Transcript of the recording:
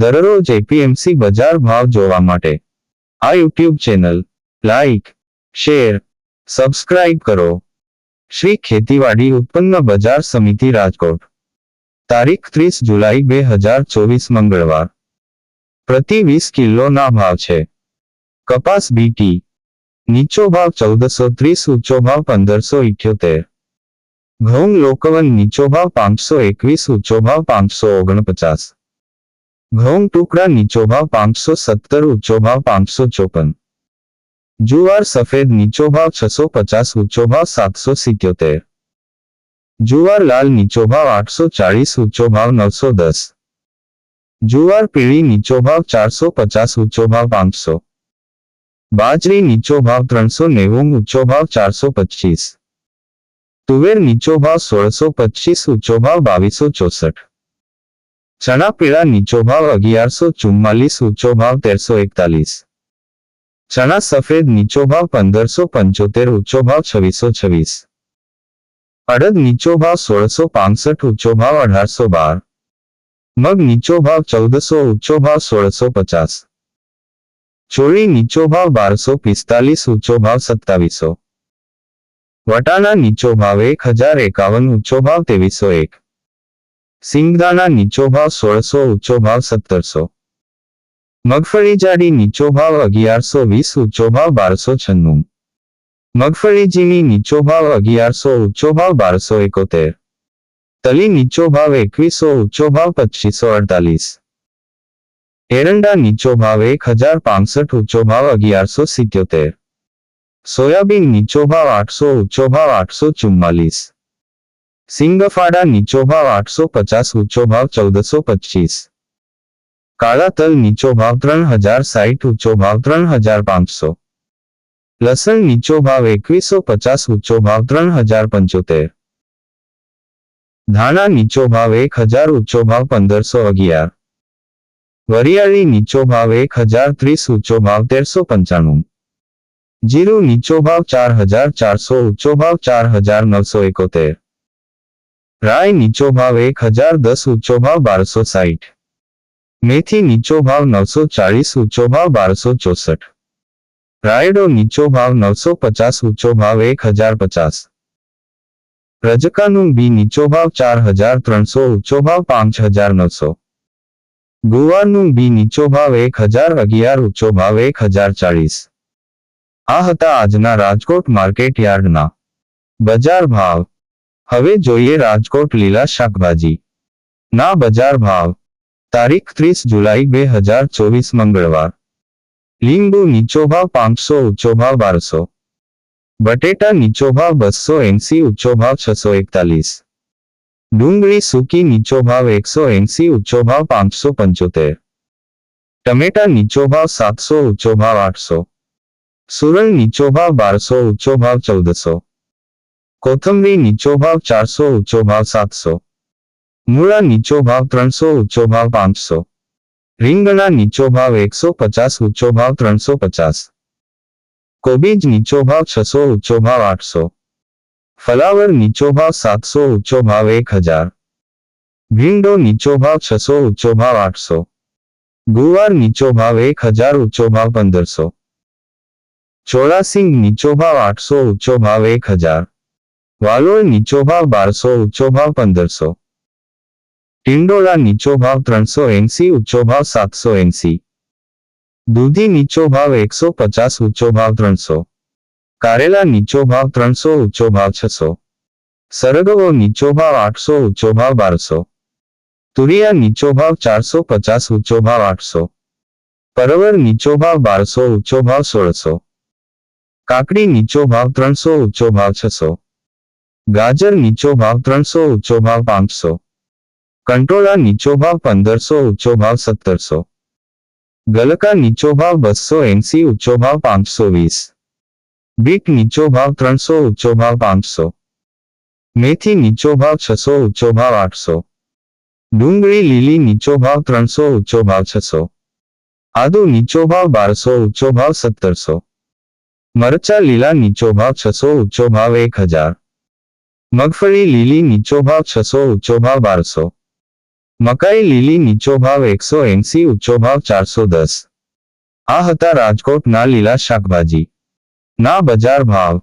દરરોજ એપીએમસી બજાર ભાવ જોવા માટે. આ YouTube channel like share subscribe કરો. શ્રી ખેતીવાડી ઉત્પન્ન બજાર સમિતિ રાજકોટ. તારીખ ત્રીસ જુલાઈ બે હજાર ચોવીસ મંગળવાર. પ્રતિ વીસ કિલોના ભાવ છે. કપાસ બીટી નીચો ભાવ ચૌદસો ત્રીસ, ઊંચો ભાવ પંદરસો ઇઠ્યોતેર. ઘઉં લોકવન નીચો ભાવ પાંચસો એકવીસ, ઊંચો ભાવ પાંચસો ઓગણપચાસ. ઘઉં ટુકડા નીચો ભાવ પાંચસો સત્તર, ઊંચો ભાવ પાંચસો ચોપન. જુવાર સફેદ નીચો ભાવ છસો પચાસ, ઊંચો ભાવ સાતસો સિત્યોતેર. જુવાર લાલ નીચો ભાવ આઠસો ચાળીસ, ઊંચો ભાવ નવસો દસ. જુવાર પીળી નીચો ભાવ ચારસો પચાસ, ઊંચો ભાવ પાંચસો. બાજરી નીચો ભાવ ત્રણસો નેવું, ઊંચો ભાવ ચારસો પચીસ. તુવેર નીચો ભાવ સોળસો પચીસ, ઊંચો ભાવ બાવીસો ચોસઠ. ચણા પીળા નીચો ભાવ અગિયારસો ચુમ્માલીસ ઊંચો ભાવ તેરસો એકતાલીસ ચણા સફેદ નીચો ભાવ પંદરસો પંચોતેર ઊંચો ભાવ છવ્વીસો છવ્વીસ અડદ નીચો ભાવ સોળસો પાંસઠ ઊંચો ભાવ અઢારસો બાર મગ નીચો ભાવ ચૌદસો ઊંચો ભાવ સોળસો પચાસ ચોળી નીચો ભાવ બારસો પિસ્તાલીસ ઊંચો ભાવ સત્તાવીસો વટાણા નીચો ભાવ એક હજાર એકાવન ઊંચો ભાવ ત્રેવીસો એક સિંગદાણા નીચો ભાવ સોળસો, ઊંચો ભાવ સત્તરસો. મગફળી જાડી નીચો ભાવ અગિયારસો વીસ, ઊંચો ભાવ બારસો છન્નું. મગફળી જીની નીચો ભાવ અગિયારસો, ઊંચો ભાવ બારસો એકોતેર. તલી નીચો ભાવ એકવીસો, ઊંચો ભાવ પચીસો અડતાલીસ. એરંડા નીચો ભાવ એક હજાર પાંસઠ, ઊંચો ભાવ અગિયારસો સિત્યોતેર. સોયાબીન નીચો ભાવ આઠસો, ઊંચો ભાવ આઠસો ચુમ્માલીસ. સિંગફાડા નીચો ભાવ આઠસો પચાસ ઊંચો ભાવ ચૌદસો પચીસ કાળા તલ નીચો ભાવ ત્રણ હજાર સાઠ ઊંચો ભાવ ત્રણ હજાર પાંચસો લસણ નીચો ભાવ એકવીસો પચાસ ઊંચો ભાવ ત્રણ હજાર પંચોતેર ધાણા નીચો ભાવ એક હજાર ઊંચો ભાવ પંદરસો અગિયાર વરિયાળી નીચો ભાવ એક હજાર ત્રીસ ઊંચો ભાવ તેરસો પંચાણું જીરું નીચો ભાવ ચાર હજાર ચારસો ઊંચો ભાવ ચાર હજાર નવસો એકોતેર રાય નીચો ભાવ એક હજાર દસ ઊંચો ભાવ બારસો સાહીઠ. મેથી નીચો ભાવ નવસો ચાળીસ ઊંચો ભાવ બારસો ચોસઠ. રાયડો નીચો ભાવ નવસો પચાસ ઊંચો ભાવ એક હજાર પચાસ. રજકાનું બી નીચો ભાવ ચાર હજાર ત્રણસો ઊંચો ભાવ પાંચ હજાર નવસો. ગુવારનું બી નીચો ભાવ એક હજાર અગિયાર ઊંચો ભાવ એક હજાર ચાળીસ. આ હતા આજના રાજકોટ માર્કેટ યાર્ડના બજાર ભાવ. હવે જોઈએ રાજકોટ લીલા શાકભાજી ના બજાર ભાવ તારીખ ત્રીસ જુલાઈ બે હજાર ચોવીસ મંગળવાર લીંબુ નીચો ભાવ પાંચસો ઊંચો ભાવ બારસો બટેટા નીચો ભાવ બસો એંસી ઊંચો ભાવ છસો એકતાલીસ ડુંગળી સૂકી નીચો ભાવ એકસો એંસી ઊંચો ભાવ પાંચસો પંચોતેર ટમેટા નીચો ભાવ સાતસો ઊંચો ભાવ આઠસો સુરલ નીચો ભાવ બારસો ઊંચો ભાવ ચૌદસો કોથમરી નીચો ભાવ ચારસો ઊંચો ભાવ સાતસો મૂળા નીચો ભાવ ત્રણસો ઊંચો ભાવ પાંચસો રીંગણા નીચો ભાવ એકસો પચાસ ઊંચો ભાવ ત્રણસો પચાસ કોબીજ નીચો ભાવ છસો ઊંચો ભાવ આઠસો ફલાવર નીચો ભાવ સાતસો ઊંચો ભાવ એક હજાર ભીંડો નીચો ભાવ છસો ઊંચો ભાવ આઠસો ગુવાર નીચો ભાવ એક હજાર ઊંચો ભાવ પંદરસો ચોરાસિંગ નીચો ભાવ આઠસો ઊંચો ભાવ એક હજાર વાલોળ નીચો ભાવ બારસો, ઊંચો ભાવ પંદરસો. ટિંડોળા નીચો ભાવ ત્રણસો એંસી, ઊંચો ભાવ સાતસો એંસી. દૂધી નીચો ભાવ એકસો પચાસ, ઊંચો ભાવ ત્રણસો. કારેલા નીચો ભાવ ત્રણસો, ઊંચો ભાવ છસો. સરગવો નીચો ભાવ આઠસો, ઊંચો ભાવ બારસો. તુરિયા નીચો ભાવ ચારસો પચાસ, ઊંચો ભાવ આઠસો. પરવર નીચો ભાવ બારસો, ઊંચો ભાવ સોળસો. કાકડી નીચો ભાવ ત્રણસો, ઊંચો ભાવ છસો. ગાજર નીચો ભાવ ત્રણસો ઊંચો ભાવ પાંચસો કંટોળા નીચો ભાવ પંદરસો ઊંચો ભાવ સત્તરસો ગલકા નીચો ભાવ બસો એંસી ઊંચો ભાવ પાંચસો વીસ બીટ નીચો ભાવ ત્રણસો ઊંચો ભાવ પાંચસો મેથી નીચો ભાવ છસો ઊંચો ભાવ આઠસો ડુંગળી લીલી નીચો ભાવ ત્રણસો ઊંચો ભાવ છસો આદુ નીચો ભાવ બારસો ઊંચો ભાવ સત્તરસો મરચા લીલા નીચો ભાવ છસો ઊંચો ભાવ એક હજાર મગફળી લીલી નીચો ભાવ છસો ઊંચો ભાવ બારસો. મકાઈ લીલી નીચો ભાવ એકસો એંસી ઊંચો ભાવ ચારસો દસ. આ હતા રાજકોટના લીલા શાકભાજી. ના બજાર ભાવ.